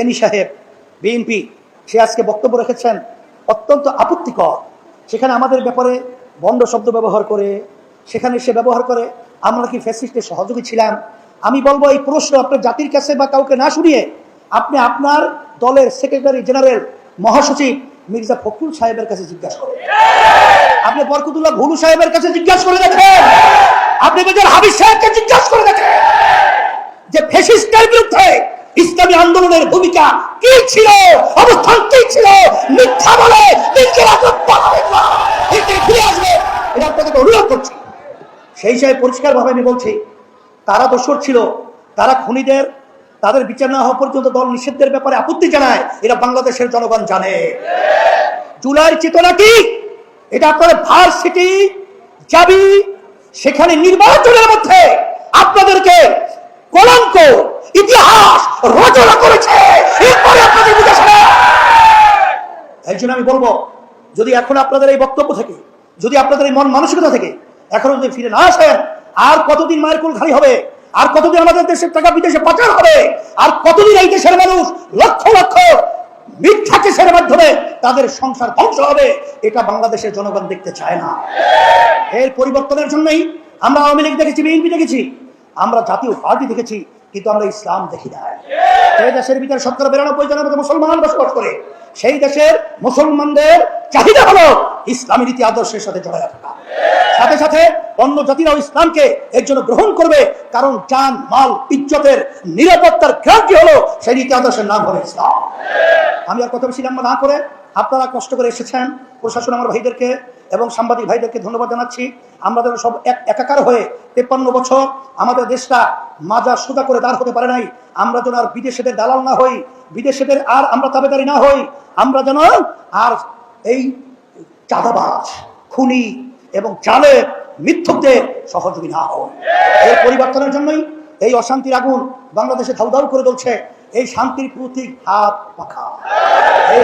Any সাহেব BNP সে আজকে বক্তব্য রেখেছেন অত্যন্ত আপত্তিকর। সেখানে আমাদের ব্যাপারে বন্ধ শব্দ ব্যবহার করে সেখানে সে ব্যবহার করে আমরা কি ফ্যাসিস্টের সহযোগী ছিলাম? আমি বলব এই প্রশ্ন আপনার জাতির কাছে বা কাউকে না শুনিয়ে আপনি আপনার দলের সেক্রেটারি জেনারেল মহাসচিব মির্জা ফখরুল সাহেবের কাছে জিজ্ঞাসা করেন। আপনি বরকতুল্লাহ ভুলু সাহেবের কাছে জিজ্ঞাসা করে দেখেন। আপনি মেজর হাবিব সাহেবকে জিজ্ঞাসা করে দেখেন যে ফেসিস্টের বিরুদ্ধে ইসলামী আন্দোলনের ভূমিকা কি ছিল? অবস্থান কি ছিল? মিথ্যা বলে দিনকে রাখুন পালাবেন না সেই হিসাবে পরিষ্কারভাবে আমি বলছি, তারা দোষর ছিল, তারা খুনিদের, তাদের বিচার না হওয়া পর্যন্ত দল নিষিদ্ধের ব্যাপারে আপত্তি জানায়, এটা বাংলাদেশের জনগণ জানে। জুলাইয়ের চেতনা কি? এটা আপনাদের ভার্সিটি যাবি সেখানে নির্বাচনের মধ্যে আপনাদেরকে কলঙ্ক ইতিহাস রচনা করেছে। এরপরে আপনাদের বুঝে এই জন্য আমি বলব, যদি এখন আপনাদের এই বক্তব্য থেকে, যদি আপনাদের এই মন মানসিকতা থেকে এখনও যদি ফিরে না আসেন, আর কতদিন মায়ের কুল খালি হবে? আর কতদিন আমাদের দেশের টাকা বিদেশে পাচার হবে? আর কতদিন এই দেশের মানুষ লক্ষ লক্ষ মিথ্যা কেসের মাধ্যমে তাদের সংসার ধ্বংস হবে? এটা বাংলাদেশের জনগণ দেখতে চায় না। এর পরিবর্তনের জন্যই আমরা আওয়ামী লীগ দেখেছি, বিএনপি দেখেছি, আমরা জাতীয় পার্টি দেখেছি কিন্তু আমরা ইসলাম দেখি না এই দেশের ভিতরে শতকরা বিরানব্বই জনের মতো মুসলমান বসবাস করে। সেই দেশের মুসলমানদের চাহিদা হলো ইসলামী রীতি আদর্শের সাথে জড়ায় থাকা। সাথে সাথে অন্য জাতিরাও ইসলামকে এর জন্য গ্রহণ করবে, কারণ জান, মাল, ইজ্জতের নিরাপত্তার ক্রান্তি হলো সেই রীতি আদর্শের নাম হলো ইসলাম। আমি আর কথা বেশি লম্বা না করে আপনারা কষ্ট করে এসেছেন। প্রশাসন আমার ভাইদেরকে এবং সাংবাদিক ভাইদেরকে ধন্যবাদ জানাচ্ছি। আমরা যেন সব এক একাকার হয়ে তেপ্পান্ন বছর আমাদের দেশটা মাজা সুদা করে দাঁড় হতে পারে নাই। আমরা যেন আর বিদেশেদের দালাল না হই, বিদেশেদের আর আমরা তাবেদারি না হই, আমরা যেন আর এই চাঁদাবাজ, খুনি এবং চালের মিথ্যকদের সহযোগী না হয় এর পরিবর্তনের জন্যই এই অশান্তির আগুন বাংলাদেশে ধাউ করে চলছে এই শান্তির প্রতীক হাত পাখা। এই